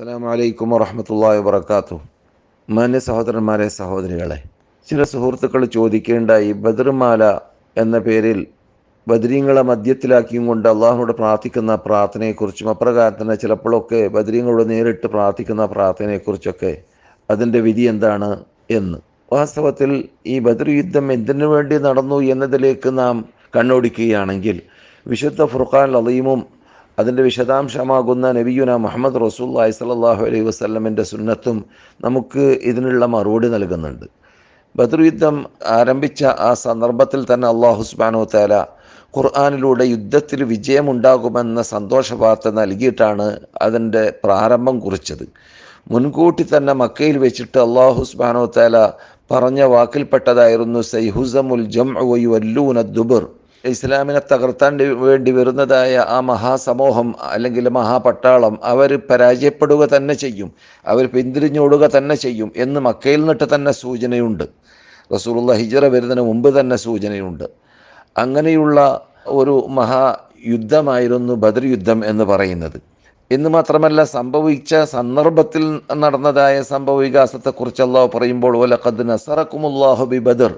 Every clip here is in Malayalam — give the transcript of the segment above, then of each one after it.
അസ്സാം വലൈക്കും വറഹമത്തല്ലാ വാത്തു മാന്യ സഹോദരന്മാരെ സഹോദരികളെ ചില സുഹൃത്തുക്കൾ ചോദിക്കേണ്ട ഈ ബദർമാല എന്ന പേരിൽ ബദരീങ്ങളെ മദ്യത്തിലാക്കിയും കൊണ്ട് അള്ളാഹുനോട് പ്രാർത്ഥിക്കുന്ന പ്രാർത്ഥനയെക്കുറിച്ചും അപ്രകാരം തന്നെ ചിലപ്പോഴൊക്കെ ബദരീങ്ങളോട് നേരിട്ട് പ്രാർത്ഥിക്കുന്ന പ്രാർത്ഥനയെക്കുറിച്ചൊക്കെ അതിന്റെ വിധി എന്താണ് എന്ന്. വാസ്തവത്തിൽ ഈ ബദർ യുദ്ധം എന്തിനു വേണ്ടി നടന്നു എന്നതിലേക്ക് നാം കണ്ണോടിക്കുകയാണെങ്കിൽ വിശുദ്ധ ഫുർഖാൻ അലീമും അതിന്റെ വിശദാംശമാകുന്ന നബിയുന മുഹമ്മദ് റസൂല്ലായി സലാഹു അലൈഹി വസ്ലമിന്റെ സുന്നത്തും നമുക്ക് ഇതിനുള്ള മറുപടി നൽകുന്നുണ്ട്. ബദർ യുദ്ധം ആരംഭിച്ച ആ സന്ദർഭത്തിൽ തന്നെ അള്ളാഹു സുബാനോ താല ഖുർആാനിലൂടെ യുദ്ധത്തിൽ വിജയമുണ്ടാകുമെന്ന സന്തോഷ വാർത്ത നൽകിയിട്ടാണ് അതിന്റെ പ്രാരംഭം കുറിച്ചത്. മുൻകൂട്ടി തന്നെ മക്കയിൽ വെച്ചിട്ട് അള്ളാഹു സുബാനോ താല പറഞ്ഞ വാക്കിൽപ്പെട്ടതായിരുന്നു സൈഹുസമുൽ ജം ദുബർ. ഇസ്ലാമിനെ തകർത്താൻ വേണ്ടി വരുന്നതായ ആ മഹാസമൂഹം അല്ലെങ്കിൽ മഹാപട്ടാളം അവർ പരാജയപ്പെടുക തന്നെ ചെയ്യും. അവർ പിന്തിരിഞ്ഞോടുക തന്നെ ചെയ്യും എന്ന് മക്കയിൽ നിന്നിട്ട് തന്നെ സൂചനയുണ്ട്. റസൂലുള്ള ഹിജറ വരുന്നതിന് മുമ്പ് തന്നെ സൂചനയുണ്ട്. അങ്ങനെയുള്ള ഒരു മഹായുദ്ധമായിരുന്നു ബദർ യുദ്ധം എന്ന് പറയുന്നത്. എന്ന് മാത്രമല്ല സംഭവിച്ച സന്ദർഭത്തിൽ നടന്നതായ സംഭവ വികാസത്തെക്കുറിച്ച് അള്ളാഹു പറയുമ്പോൾ ബി ബദർ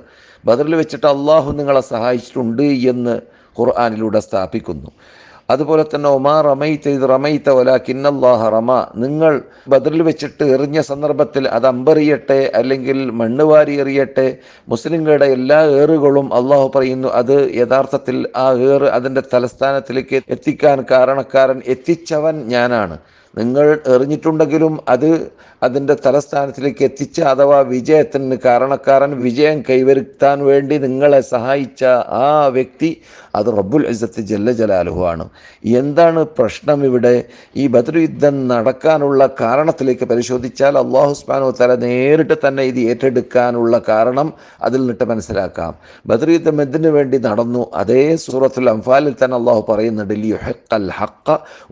ബദറിൽ വെച്ചിട്ട് അള്ളാഹു നിങ്ങളെ സഹായിച്ചിട്ടുണ്ട് എന്ന് ഖുർആാനിലൂടെ സ്ഥാപിക്കുന്നു. അതുപോലെ തന്നെ ഒമാ റമൈത്ത് ഇത് റമൈത്ത ഒല കിന്നല്ലാഹ റമ. നിങ്ങൾ ബദറിൽ വെച്ചിട്ട് എറിഞ്ഞ സന്ദർഭത്തിൽ അത് അമ്പെറിയട്ടെ അല്ലെങ്കിൽ മണ്ണ് വാരി എറിയട്ടെ മുസ്ലിങ്ങളുടെ എല്ലാ ഏറുകളും അള്ളാഹു പറയുന്നു അത് യഥാർത്ഥത്തിൽ ആ ഏറ് അതിന്റെ തലസ്ഥാനത്തിലേക്ക് എത്തിക്കാൻ കാരണക്കാരൻ എത്തിച്ചവൻ ഞാനാണ്. നിങ്ങൾ എറിഞ്ഞിട്ടുണ്ടെങ്കിലും അത് അതിന്റെ തലസ്ഥാനത്തിലേക്ക് എത്തിച്ച അഥവാ വിജയത്തിന് കാരണക്കാരൻ വിജയം കൈവരുത്താൻ വേണ്ടി നിങ്ങളെ സഹായിച്ച ആ വ്യക്തി അത് റബ്ബുൽ ഇസത്ത് ജല്ല ജലാലുഹുവാണ് എന്താണ് പ്രശ്നം ഇവിടെ? ഈ ബദർ യുദ്ധം നടക്കാനുള്ള കാരണത്തിലേക്ക് പരിശോധിച്ചാൽ അള്ളാഹു സ്മാനു തല നേരിട്ട് തന്നെ ഇത് ഏറ്റെടുക്കാനുള്ള കാരണം അതിൽ നിന്നിട്ട് മനസ്സിലാക്കാം. ബദർ യുദ്ധം എന്തിനു വേണ്ടി നടന്നു? അതേ സൂറത്തുൽ അംഫാലിൽ തന്നെ അള്ളാഹു പറയുന്നുണ്ട് ലിയുഹക്കൽ ഹക്ക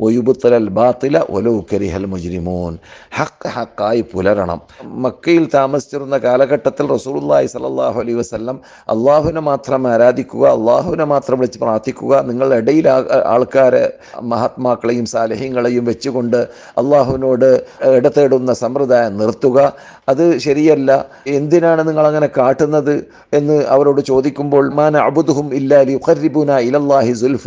ഒയുബുത്തൽ ബാത്തില ഒലോ കരിഹൽ മുജ്രിമോൻ ഹക്ക് ഹക്കായി പുലരണം. മക്കയിൽ താമസിച്ചിരുന്ന കാലഘട്ടത്തിൽ റസൂലുള്ളാഹി സലാഹു അലൈഹി വസ്ലം അള്ളാഹുവിനെ മാത്രം ആരാധിക്കുക അള്ളാഹുവിനെ മാത്രം വിളിച്ച് പ്രാർത്ഥിക്കുക നിങ്ങളുടെ ഇടയിൽ ആൾക്കാരെ മഹാത്മാക്കളെയും സാലഹ്യങ്ങളെയും വെച്ചുകൊണ്ട് അള്ളാഹുവിനോട് ഇടതേടുന്ന സമ്പ്രദായം നിർത്തുക. അത് ശരിയല്ല. എന്തിനാണ് നിങ്ങൾ അങ്ങനെ കാട്ടുന്നത് എന്ന് അവരോട് ചോദിക്കുമ്പോൾ മാന അബുദുഹും ഇല്ലാലി ഖർരിബുന ഇലല്ലാഹി സുൽഫ.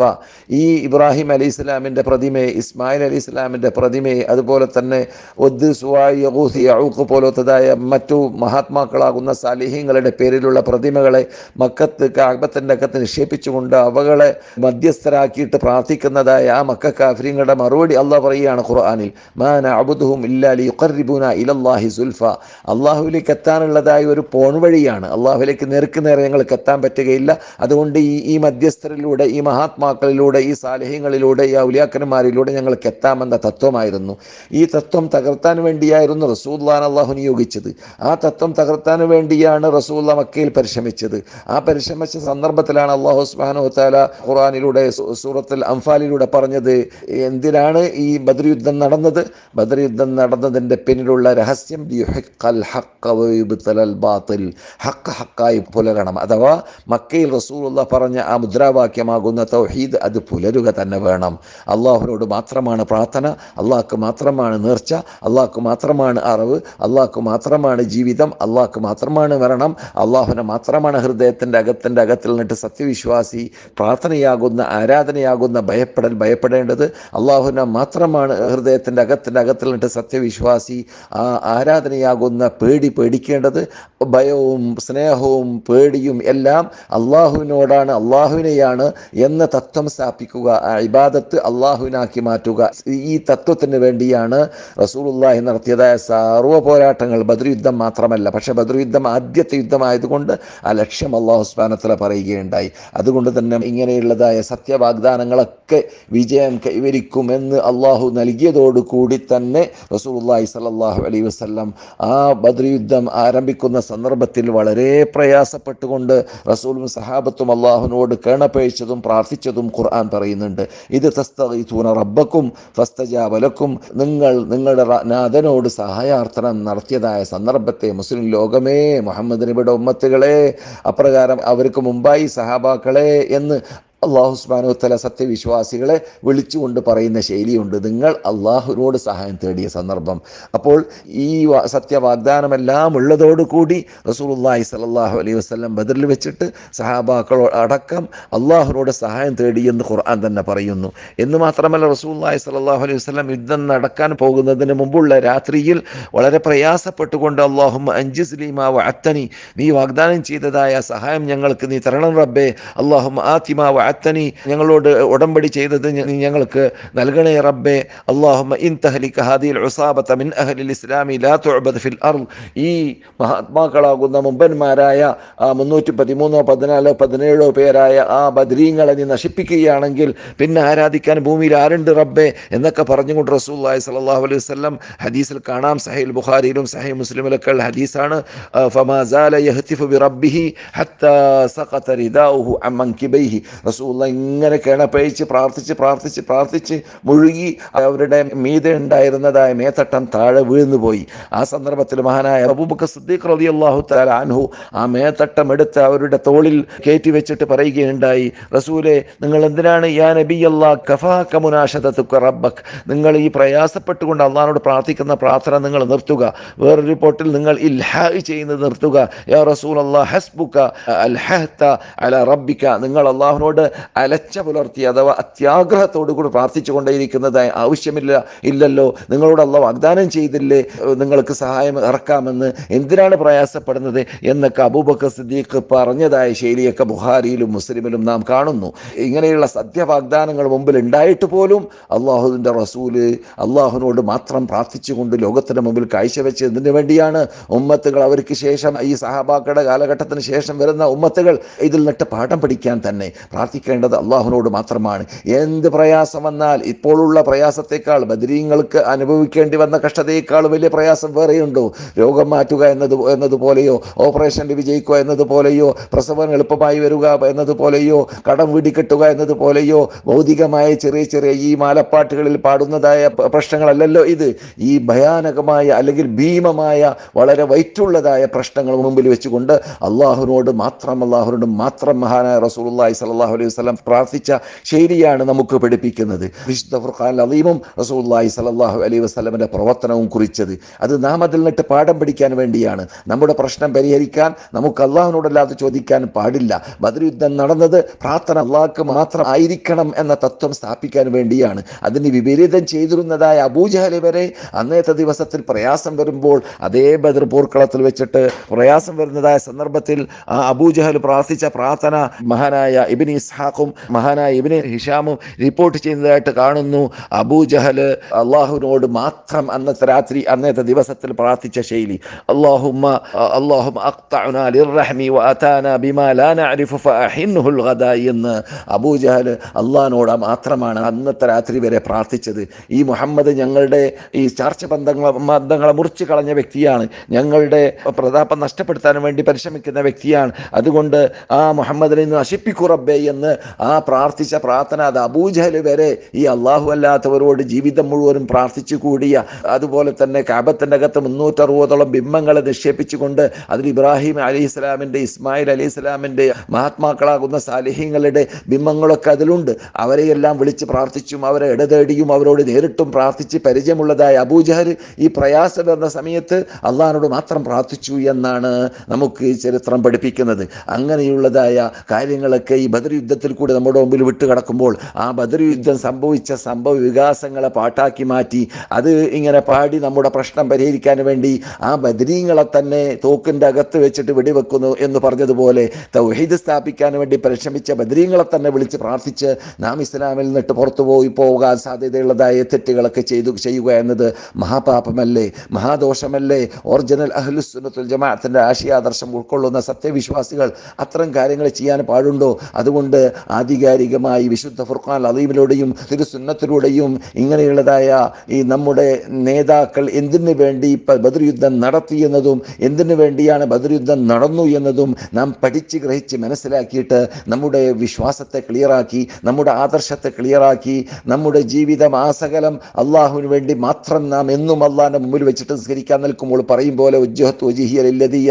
ഈ ഇബ്രാഹിം അലി ഇസ്ലാമിന്റെ പ്രതിമയെ ഇസ്മായിൽ അലി ഇസ്ലാമിന്റെ പ്രതിമയെ അതുപോലെ തന്നെ ഒദ് പോലത്തതായ മറ്റു മഹാത്മാക്കളാകുന്ന സാലിഹ്യങ്ങളുടെ പേരിലുള്ള പ്രതിമകളെ മക്കത്ത് കാബത്തിന്റെ അകത്ത് നിക്ഷേപിച്ചുകൊണ്ട് അവകളെ മധ്യസ്ഥരാക്കിയിട്ട് പ്രാർത്ഥിക്കുന്നതായ ആ മക്ക കാഫര്യങ്ങളുടെ മറുപടി അള്ളാഹ് പറയുകയാണ് ഖുർആാനിൽ മാന അബുദുഹും ഇല്ലാലി ഇലല്ലാഹി സുൽഫ. അള്ളാഹുവിലേക്ക് എത്താനുള്ളതായ ഒരു പോൺ വഴിയാണ് അള്ളാഹുലേക്ക് നേർക്ക് നേരെ ഞങ്ങൾക്ക് എത്താൻ പറ്റുകയില്ല. അതുകൊണ്ട് ഈ ഈ മധ്യസ്ഥരിലൂടെ ഈ മഹാത്മാക്കളിലൂടെ ഈ സാലഹ്യങ്ങളിലൂടെ ഈ ഔലിയാക്കന്മാരിലൂടെ ഞങ്ങൾക്ക് എത്താമെന്ന തത്വമായിരുന്നു. ഈ തത്വം തകർത്താൻ വേണ്ടിയായിരുന്നു റസൂല്ലാൻ അള്ളാഹു നിയോഗിച്ചത്. ആ തത്വം തകർത്താൻ വേണ്ടിയാണ് റസൂല്ല മക്കയിൽ പരിശ്രമിച്ചത്. ആ പരിശ്രമിച്ച സന്ദർഭത്തിലാണ് അള്ളാഹു സുബാനു താല ഖുറാനിലൂടെ സൂറത്തിൽ അംഫാലിലൂടെ പറഞ്ഞത് എന്തിനാണ് ഈ ബദർ യുദ്ധം നടന്നത്? ബദർ യുദ്ധം നടന്നതിന്റെ പിന്നിലുള്ള രഹസ്യം ഹക്ക് ഹക്കായി പുലരണം. അഥവാ മക്കയിൽ റസൂലുള്ള പറഞ്ഞ ആ മുദ്രാവാക്യമാകുന്ന തൗഹീദ് അത് പുലരുക തന്നെ വേണം. അള്ളാഹുവിനോട് മാത്രമാണ് പ്രാർത്ഥന. അള്ളാഹ്ക്ക് മാത്രമാണ് നേർച്ച അള്ളാഹ്ക്ക് മാത്രമാണ് അറിവ് അള്ളാഹ്ക്ക് മാത്രമാണ് ജീവിതം അള്ളാഹ്ക്ക് മാത്രമാണ് മരണം അള്ളാഹുവിനെ മാത്രമാണ് ഹൃദയത്തിന്റെ അകത്തിന്റെ അകത്തിൽ നിന്നിട്ട് സത്യവിശ്വാസി പ്രാർത്ഥനയാകുന്ന ആരാധനയാകുന്ന ഭയപ്പെടൽ ഭയപ്പെടേണ്ടത് അള്ളാഹുവിനെ മാത്രമാണ് ഹൃദയത്തിന്റെ അകത്തിന്റെ അകത്തിൽ നിന്നിട്ട് സത്യവിശ്വാസി ആ ആരാധനയാകുന്ന പേടി പേടിക്കേണ്ടത് ഭയവും സ്നേഹവും പേടിയും എല്ലാം അള്ളാഹുവിനോടാണ് അള്ളാഹുവിനെയാണ് എന്ന തത്വം സ്ഥാപിക്കുക ഇബാദത്ത് അള്ളാഹുവിനാക്കി മാറ്റുക. ഈ തത്വത്തിന് വേണ്ടിയാണ് റസൂലുള്ളാഹി നടത്തിയതായ സർവ പോരാട്ടങ്ങൾ. ബദർ യുദ്ധം മാത്രമല്ല പക്ഷേ ബദർ യുദ്ധം ആദ്യത്തെ യുദ്ധമായതുകൊണ്ട് ആ ലക്ഷ്യം അള്ളാഹു സ്പാനത്തിൽ പറയുകയുണ്ടായി. അതുകൊണ്ട് തന്നെ ഇങ്ങനെയുള്ളതായ സത്യവാഗ്ദാനങ്ങളൊക്കെ വിജയം കൈവരിക്കുമെന്ന് അള്ളാഹു നൽകിയതോടുകൂടി തന്നെ റസൂലുള്ളാഹി സ്വല്ലല്ലാഹു അലൈഹി വസല്ലം ആ ബദർ യുദ്ധം ആരംഭിക്കുന്ന സന്ദർഭത്തിൽ വളരെ പ്രയാസപ്പെട്ടുകൊണ്ട് റസൂലും സഹാബത്തും അള്ളാഹുവിനോട് കേണപ്പഴിച്ചതും പ്രാർത്ഥിച്ചതും ഖുർആൻ പറയുന്നുണ്ട്. ഇത് തസ്തൂന റബ്ബക്കും ഫസ്തജാബലക്കും നിങ്ങൾ നിങ്ങളുടെ നാഥനോട് സഹായാർത്ഥനം നടത്തിയതായ സന്ദർഭത്തെ മുസ്ലിം ലോകമേ മുഹമ്മദ് നബിയുടെ ഉമ്മത്തുകളെ അപ്രകാരം അവർക്ക് മുമ്പായി സഹാബാക്കളെ എന്ന് അള്ളാഹു സുബാനുത്തല സത്യവിശ്വാസികളെ വിളിച്ചുകൊണ്ട് പറയുന്ന ശൈലിയുണ്ട്. നിങ്ങൾ അള്ളാഹുവിനോട് സഹായം തേടിയ സന്ദർഭം. അപ്പോൾ ഈ സത്യവാഗ്ദാനമെല്ലാം ഉള്ളതോടുകൂടി റസൂലുള്ളാഹി സലാഹു അലൈഹി വസ്ലം ബദറിൽ വെച്ചിട്ട് സഹാബാക്കളോ അടക്കം അള്ളാഹുനോട് സഹായം തേടി എന്ന് ഖുർആൻ തന്നെ പറയുന്നു. എന്ന് മാത്രമല്ല റസൂലുള്ളാഹി സലാഹു അലൈഹി വസ്ലം യുദ്ധം നടക്കാൻ പോകുന്നതിന് മുമ്പുള്ള രാത്രിയിൽ വളരെ പ്രയാസപ്പെട്ടുകൊണ്ട് അള്ളാഹും അഞ്ചുസ്ലീമ അത്തനി നീ വാഗ്ദാനം ചെയ്തതായ സഹായം ഞങ്ങൾക്ക് നീ തരണം റബ്ബേ. അള്ളാഹും ആത്തിമ വഅത്തനി ഞങ്ങളോട് ഉടമ്പടി ചെയ്തത് ഞങ്ങൾക്ക് നൽകണേ റബ്ബേ. അള്ളാഹും ഇൻ ഹാദിൽ ഉസാബത മിൻ അഹ്ലിൽ ഇസ്ലാമി ലാ തുഅബദ് ഫിൽ ഈ മഹാത്മാക്കളാകുന്ന മുമ്പന്മാരായ മുന്നൂറ്റി പതിമൂന്നോ പതിനാലോ പതിനേഴോ പേരായ ആ ബദ്രീങ്ങളെ നീ നശിപ്പിക്കുകയാണെങ്കിൽ പിന്നെ ആരാധിക്കാൻ ഭൂമിയിൽ ആരുണ്ട് റബ്ബേ എന്നൊക്കെ പറഞ്ഞുകൊണ്ട് റസൂല്ലായി സലാഹു അലൈഹി വസ്ലം ഹദീസിൽ കാണാം. സഹീൽ ബുഖാരിയിലും സഹീൽ മുസ്ലിമിലൊക്കെ ഉള്ള ഹദീസാണ്. ആ, ഹത്താ റസൂലുള്ള ഇങ്ങനെ കിണപ്പഴിച്ച് പ്രാർത്ഥിച്ച് പ്രാർത്ഥിച്ച് പ്രാർത്ഥിച്ച് മുഴുകി അവരുടെ മീതെ ഉണ്ടായിരുന്നതായ മേത്തട്ടം താഴെ വീഴ്ന്നു പോയി ആ സന്ദർഭത്തിൽ മഹാനായ അബൂബക്കർ സിദ്ദീഖ് റളിയല്ലാഹു തആല അൻഹു ആ മേത്തട്ടം എടുത്ത് അവരുടെ തോളിൽ കയറ്റി വെച്ചിട്ട് പറയുകയുണ്ടായി റസൂലെ നിങ്ങൾ എന്തിനാണ് യാ നബി അല്ലാ കഫാക മുനാശതത്തുക റബ്ബക്? നിങ്ങൾ ഈ പ്രയാസപ്പെട്ടുകൊണ്ട് അള്ളാഹിനോട് പ്രാർത്ഥിക്കുന്ന പ്രാർത്ഥന നിങ്ങൾ നിർത്തുക. വേറൊരു റിപ്പോർട്ടിൽ നിങ്ങൾ ഇൽഹാ ചെയ്യുന്നത് നിർത്തുക. യാ റസൂൽ അല്ലാ ഹസ്ബുക അൽഹത്ത അല റബ്ബിക്ക നിങ്ങൾ അള്ളാഹുവിനോട് അലച്ച പുലർത്തി അഥവാ അത്യാഗ്രഹത്തോടു കൂടി പ്രാർത്ഥിച്ചുകൊണ്ടേയിരിക്കുന്നതായി ആവശ്യമില്ല ഇല്ലല്ലോ. നിങ്ങളോട് വാഗ്ദാനം ചെയ്തില്ലേ? നിങ്ങൾക്ക് സഹായം ഇറക്കാമെന്ന് എന്തിനാണ് പ്രയാസപ്പെടുന്നത് എന്നൊക്കെ അബൂബക്കർ സിദ്ദീഖ് പറഞ്ഞതായ ശൈലിയൊക്കെ ബുഹാരിയിലും മുസ്ലിമിലും നാം കാണുന്നു. ഇങ്ങനെയുള്ള സത്യവാഗ്ദാനങ്ങൾ മുമ്പിൽ ഉണ്ടായിട്ട് പോലും അള്ളാഹുവിന്റെ റസൂൽ അള്ളാഹുവിനോട് മാത്രം പ്രാർത്ഥിച്ചുകൊണ്ട് ലോകത്തിന് മുമ്പിൽ കാഴ്ചവെച്ചതിന് വേണ്ടിയാണ് ഉമ്മത്തുകൾ അവർക്ക് ശേഷം ഈ സഹാബാക്കളുടെ കാലഘട്ടത്തിന് ശേഷം വരുന്ന ഉമ്മത്തുകൾ ഇതിൽ നിട്ട് പാഠം പഠിക്കാൻ തന്നെ പ്രാർത്ഥിക്കേണ്ടത് അള്ളാഹുനോട് മാത്രമാണ്. എന്ത് പ്രയാസം വന്നാൽ ഇപ്പോഴുള്ള പ്രയാസത്തെക്കാൾ ബദരീങ്ങൾക്ക് അനുഭവിക്കേണ്ടി വന്ന കഷ്ടതയേക്കാൾ വലിയ പ്രയാസം വേറെയുണ്ടോ? രോഗം മാറ്റുക എന്നത് എന്നതുപോലെയോ ഓപ്പറേഷനിൽ വിജയിക്കുക എന്നതുപോലെയോ പ്രസവം എളുപ്പമായി വരിക എന്നതുപോലെയോ കടം വീടിക്കെട്ടുക എന്നതുപോലെയോ ഭൗതികമായ ചെറിയ ചെറിയ ഈ മാലപ്പാട്ടുകളിൽ പാടുന്നതായ പ്രശ്നങ്ങളല്ലല്ലോ ഇത്. ഈ ഭയാനകമായ അല്ലെങ്കിൽ ഭീമമായ വളരെ വൈറ്റുള്ളതായ പ്രശ്നങ്ങൾ മുമ്പിൽ വെച്ചുകൊണ്ട് അള്ളാഹുനോട് മാത്രം അള്ളാഹുനോട് മാത്രം മഹാനായ റസൂലുള്ളാഹി സ്വല്ലല്ലാഹു അലൈഹി വസ്ലം പ്രാർത്ഥിച്ച ശൈലിയാണ് നമുക്ക് പഠിപ്പിക്കുന്നത്. വിശുദ്ധ ഫുർഖാൻ അലീമും റസൂല്ലായി സലല്ലാഹു അലൈഹി വസ്ലമിന്റെ പ്രവർത്തനവും കുറിച്ചത് അത് നാം അതിൽ നിന്നിട്ട് പാഠം പഠിക്കാൻ വേണ്ടിയാണ്. നമ്മുടെ പ്രശ്നം പരിഹരിക്കാൻ നമുക്ക് അള്ളാഹുനോടല്ലാതെ ചോദിക്കാൻ പാടില്ല. ബദർ യുദ്ധം നടന്നത് പ്രാർത്ഥന അള്ളാഹ്ക്ക് മാത്രം ആയിരിക്കണം എന്ന തത്വം സ്ഥാപിക്കാൻ വേണ്ടിയാണ്. അതിന് വിപരീതം ചെയ്തിരുന്നതായ അബൂജഹലി വരെ അന്നത്തെ ദിവസത്തിൽ പ്രയാസം വരുമ്പോൾ അതേ ബദർ പോർക്കളത്തിൽ വെച്ചിട്ട് പ്രയാസം വരുന്നതായ സന്ദർഭത്തിൽ ആ അബൂജഹൽ പ്രാർത്ഥിച്ച പ്രാർത്ഥന മഹാനായ ഇബിന് ഇസ്ഹാഖും മഹാനായ ഇബിന് ഹിഷാമും റിപ്പോർട്ട് ചെയ്യുന്നതായിട്ട് കാണുന്നു. അബൂജഹൽ അള്ളാഹുവിനോട് മാത്രം അന്നത്തെ രാത്രി അന്നത്തെ ദിവസത്തിൽ പ്രാർത്ഥിച്ച ശൈലി. അള്ളാഹുമ്മ എന്ന് അബൂജഹൽ അള്ളഹാനോട് മാത്രമാണ് അന്നത്തെ രാത്രി വരെ പ്രാർത്ഥിച്ചത്. ഈ മുഹമ്മദ് ഞങ്ങളുടെ ഈ ചർച്ച ബന്ധങ്ങളെ ബന്ധങ്ങളെ മുറിച്ച് കളഞ്ഞ വ്യക്തിയാണ്. ഞങ്ങളുടെ പ്രതാപം നഷ്ടപ്പെടുത്താൻ വേണ്ടി പരിശ്രമിക്കുന്ന വ്യക്തിയാണ്. അതുകൊണ്ട് ആ മുഹമ്മദിനെ നശിപ്പിക്കുറബേ നശിപ്പിക്കൂ എന്ന് ആ പ്രാർത്ഥിച്ച പ്രാർത്ഥന അത് അബൂജഹൽ വരെ ഈ അള്ളാഹു അല്ലാത്തവരോട് ജീവിതം മുഴുവനും പ്രാർത്ഥിച്ചു കൂടിയ അതുപോലെ തന്നെ കാബത്തിന്റെ അകത്ത് മുന്നൂറ്ററുപതോളം ബിംബങ്ങളെ നിക്ഷേപിച്ചുകൊണ്ട് അതിൽ ഇബ്രാഹിം അലി ഇസ്ലാമിന്റെ ഇസ്മായിൽ അലി ഇസ്ലാമിന്റെ മഹാത്മാക്കളാകുന്ന സാലിഹ്യങ്ങളുടെ ബിംബങ്ങളൊക്കെ അതിലുണ്ട്. അവരെയെല്ലാം വിളിച്ച് പ്രാർത്ഥിച്ചും അവരെ ഇടതേടിയും അവരോട് നേരിട്ടും പ്രാർത്ഥിച്ച് പരിചയമുള്ളതായ അബൂജഹൽ ഈ പ്രയാസം വരുന്ന സമയത്ത് അള്ളാഹിനോട് മാത്രം പ്രാർത്ഥിച്ചു എന്നാണ് നമുക്ക് ചരിത്രം പഠിപ്പിക്കുന്നത്. അങ്ങനെയുള്ളതായ കാര്യങ്ങളൊക്കെ ഈ ബദർ യുദ്ധത്തിൽ കൂടി നമ്മുടെ മുമ്പിൽ വിട്ട് കിടക്കുമ്പോൾ ആ ബദർ യുദ്ധം സംഭവിച്ച സംഭവ വികാസങ്ങളെ പാട്ടാക്കി മാറ്റി അത് ഇങ്ങനെ പാടി നമ്മുടെ പ്രശ്നം പരിഹരിക്കാൻ വേണ്ടി ആ ബദരീങ്ങളെ തന്നെ തോക്കിന്റെ അകത്ത് വെച്ചിട്ട് വെടിവെക്കുന്നു എന്ന് പറഞ്ഞതുപോലെ തൗഹീദ് സ്ഥാപിക്കാൻ വേണ്ടി പരിശ്രമിച്ച ബദരീങ്ങളെ തന്നെ വിളിച്ച് പ്രാർത്ഥിച്ച് നാം ഇസ്ലാമിൽ നിന്നിട്ട് പുറത്തു പോയി പോകാൻ സാധ്യതയുള്ളതായ തെറ്റുകളൊക്കെ ചെയ്തു ചെയ്യുക എന്നത് മഹാപാപമല്ലേ? മഹാദോഷമല്ലേ? ഒറിജിനൽ അഹ്ലുസുനത്തുൽ ജമാഅത്തിന്റെ ആശയാദർശം ഉൾക്കൊള്ളുന്ന സത്യവിശ്വാസികൾ അത്തരം കാര്യങ്ങൾ ചെയ്യാൻ പാടുണ്ടോ? അതുകൊണ്ട് ആധികാരികമായി വിശുദ്ധ ഫുർഖാൻ അലീമിലൂടെയും തിരുസുന്നത്തിലൂടെയും ഇങ്ങനെയുള്ളതായ ഈ നമ്മുടെ നേതാക്കൾ എന്തിനു വേണ്ടി ബദർ യുദ്ധം നടത്തി എന്നതും എന്തിനു വേണ്ടിയാണ് ബദർ യുദ്ധം നടന്നു എന്നതും നാം പഠിച്ച് ഗ്രഹിച്ച് മനസ്സിലാക്കിയിട്ട് നമ്മുടെ വിശ്വാസത്തെ ക്ലിയറാക്കി നമ്മുടെ ആദർശത്തെ ക്ലിയറാക്കി നമ്മുടെ ജീവിതം ആസകലം അള്ളാഹുവിന് വേണ്ടി മാത്രം നാം എന്നും അള്ളാഹിന്റെ മുമ്പിൽ വെച്ചിട്ട് നിസ്കരിക്കാൻ നിൽക്കുമ്പോൾ പറയും പോലെ ഉജ്ജഹത്ത്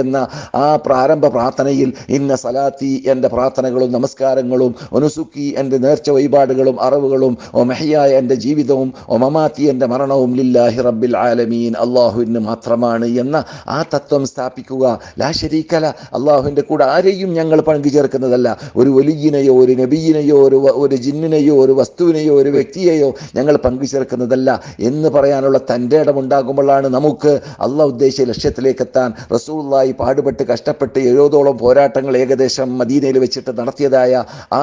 എന്ന ആ പ്രാരംഭ പ്രാർത്ഥനയിൽ ഇന്ന സലാത്തി എന്റെ പ്രാർത്ഥനകളും നമസ്കാരങ്ങളും കർമ്മങ്ങളും ഒനുസുക്കി എന്റെ നേർച്ച വഴിപാടുകളും അറിവുകളും ഓ മെഹിയായ എന്റെ ജീവിതവും ഓ മമാത്തി എന്റെ മരണവും ലില്ലാഹി റബ്ബിൽ ആലമീൻ. അള്ളാഹുവിന് മാത്രമാണ് എന്ന ആ തത്വം സ്ഥാപിക്കുക. ലാ ശരീക്കല. അള്ളാഹുവിന്റെ കൂടെ ആരെയും ഞങ്ങൾ പങ്കുചേർക്കുന്നതല്ല. ഒരു ഒലിയിനെയോ ഒരു നബിയിനെയോ ഒരു ഒരു ജിന്നിനെയോ ഒരു വസ്തുവിനെയോ ഒരു വ്യക്തിയെയോ ഞങ്ങൾ പങ്കുചേർക്കുന്നതല്ല എന്ന് പറയാനുള്ള തന്റെ ഇടമുണ്ടാകുമ്പോഴാണ് നമുക്ക് അള്ളാഹ് ഉദ്ദേശിച്ച ലക്ഷ്യത്തിലേക്ക് എത്താൻ റസൂള്ളായി പാടുപെട്ട് കഷ്ടപ്പെട്ട് എഴുപതോളം പോരാട്ടങ്ങൾ ഏകദേശം മദീനയിൽ വെച്ചിട്ട് നടത്തിയതായ ആ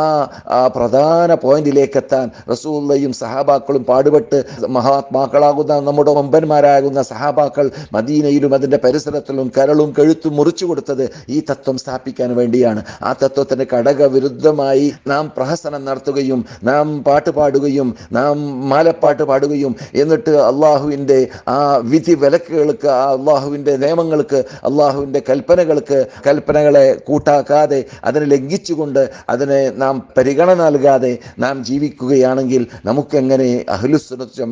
ആ പ്രധാന പോയിന്റിലേക്ക് എത്താൻ റസൂള്ളയും സഹാബാക്കളും പാടുപെട്ട് മഹാത്മാക്കളാകുന്ന നമ്മുടെ ഒമ്പന്മാരാകുന്ന സഹാബാക്കൾ മദീനയിലും അതിന്റെ പരിസരത്തിലും കരളും കഴുത്തും മുറിച്ചു കൊടുത്തത് ഈ തത്വം സ്ഥാപിക്കാൻ വേണ്ടിയാണ്. ആ തത്വത്തിന് ഘടകവിരുദ്ധമായി നാം പ്രഹസനം നടത്തുകയും നാം പാട്ട് പാടുകയും നാം മാലപ്പാട്ട് പാടുകയും എന്നിട്ട് അള്ളാഹുവിന്റെ ആ വിധി വിലക്കുകൾക്ക് ആ അള്ളാഹുവിന്റെ നിയമങ്ങൾക്ക് അള്ളാഹുവിന്റെ കൽപ്പനകൾക്ക് കൽപ്പനകളെ കൂട്ടാക്കാതെ അതിനെ ലംഘിച്ചുകൊണ്ട് അതിനെ നാം പരിഗണന നൽകാതെ നാം ജീവിക്കുകയാണെങ്കിൽ നമുക്കെങ്ങനെ അഹ്ലുസുനത്ത്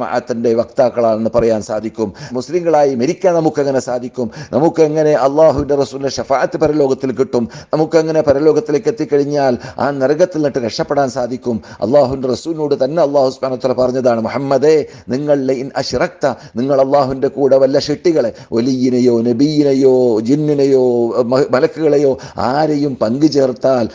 വക്താക്കളാണെന്ന് പറയാൻ സാധിക്കും? മുസ്ലിങ്ങളായി മരിക്കാൻ നമുക്കെങ്ങനെ സാധിക്കും? നമുക്കെങ്ങനെ അള്ളാഹുവിന്റെ റസൂലിന്റെ ഷഫാത്ത് പരലോകത്തിൽ കിട്ടും? നമുക്കെങ്ങനെ പരലോകത്തിലേക്ക് എത്തിക്കഴിഞ്ഞാൽ ആ നരകത്തിൽ നിന്നിട്ട് രക്ഷപ്പെടാൻ സാധിക്കും? അള്ളാഹുവിന്റെ റസൂലിനോട് തന്നെ അള്ളാഹു സ്മാനത്തല പറഞ്ഞതാണ് മുഹമ്മദേ നിങ്ങൾ അഷിറക്ത നിങ്ങൾ അള്ളാഹുവിന്റെ കൂടെ വല്ല ഷെട്ടികളെ ഒലിയിനെയോ നബീനെയോ ജിന്നിനെയോ മലക്കുകളെയോ ആരെയും പങ്കു ചേർത്താൽ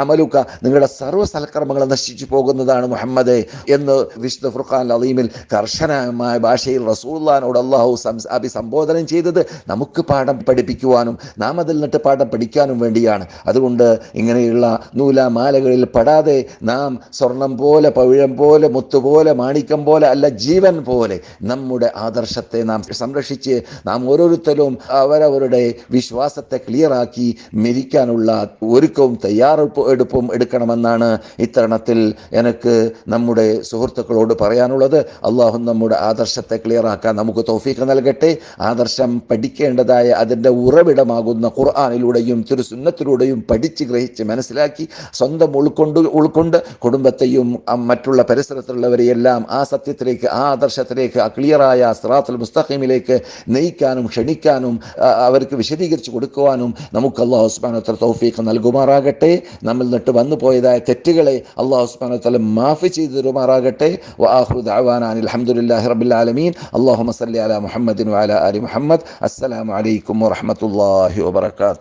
ല യഹ്ബത്തന്ന അമലുക നിങ്ങളുടെ സർവ സൽക്കർമ്മങ്ങൾ നശിച്ചു പോകുന്നതാണ് മുഹമ്മദ് എന്ന് വിശുദ്ധ ഫുർഖാൻ അലീമിൽ കർശനമായ ഭാഷയിൽ റസൂല്ലാനോട് അള്ളാഹു അഭിസംബോധനം ചെയ്തത് നമുക്ക് പാഠം പഠിപ്പിക്കുവാനും നാം അതിൽ നിന്നിട്ട് പാഠം പഠിക്കാനും വേണ്ടിയാണ്. അതുകൊണ്ട് ഇങ്ങനെയുള്ള നൂലാമാലകളിൽ പെടാതെ നാം സ്വർണം പോലെ പവിഴം പോലെ മുത്തുപോലെ മാണിക്കം പോലെ അല്ല ജീവൻ പോലെ നമ്മുടെ ആദർശത്തെ നാം സംരക്ഷിച്ച് നാം ഓരോരുത്തരും അവരവരുടെ വിശ്വാസത്തെ ക്ലിയറാക്കി മെരിക്കാനുള്ള ഒരുക്കവും തയ്യാറെടുപ്പ് എടുപ്പും എടുക്കണമെന്നാണ് ഇത്തരണത്തിൽ എനിക്ക് നമ്മുടെ സുഹൃത്തുക്കളോട് പറയാനുള്ളത്. അള്ളാഹു നമ്മുടെ ആദർശത്തെ ക്ലിയറാക്കാൻ നമുക്ക് തോഫീക്ക് നൽകട്ടെ. ആദർശം പഠിക്കേണ്ടതായ അതിന്റെ ഉറവിടമാകുന്ന ഖുർആാനിലൂടെയും തിരുസുന്നത്തിലൂടെയും പഠിച്ച് ഗ്രഹിച്ച് മനസ്സിലാക്കി സ്വന്തം ഉൾക്കൊണ്ട് ഉൾക്കൊണ്ട് കുടുംബത്തെയും മറ്റുള്ള പരിസരത്തുള്ളവരെയെല്ലാം ആ സത്യത്തിലേക്ക് ആ ആദർശത്തിലേക്ക് ആ ക്ലിയറായ സിറാത്തുൽ മുസ്തഖീമിലേക്ക് നയിക്കാനും ക്ഷണിക്കാനും അവർക്ക് വിശദീകരിച്ച് കൊടുക്കുവാനും നമുക്ക് അള്ളാഹു ഉസ്മാനത്തല തോഫീക്ക് നൽകുമാറാകട്ടെ. നമ്മിൽ നിട്ട് വന്നു പോയതായ തെറ്റുകളെ അള്ളാഹു ഉസ്മാനത്തല മാഫി ചെയ്ത് തരുമാറാകട്ടെ അലഹമുല്ലാ ദഅവാന അള്ളാഹു സല്ലി അലാ മുഹമ്മദിൻ ആലി മുഹമ്മദ്. അസ്സലാമു അലൈക്കും വറഹ്മത്തുള്ളാഹി വബറകാതുഹു.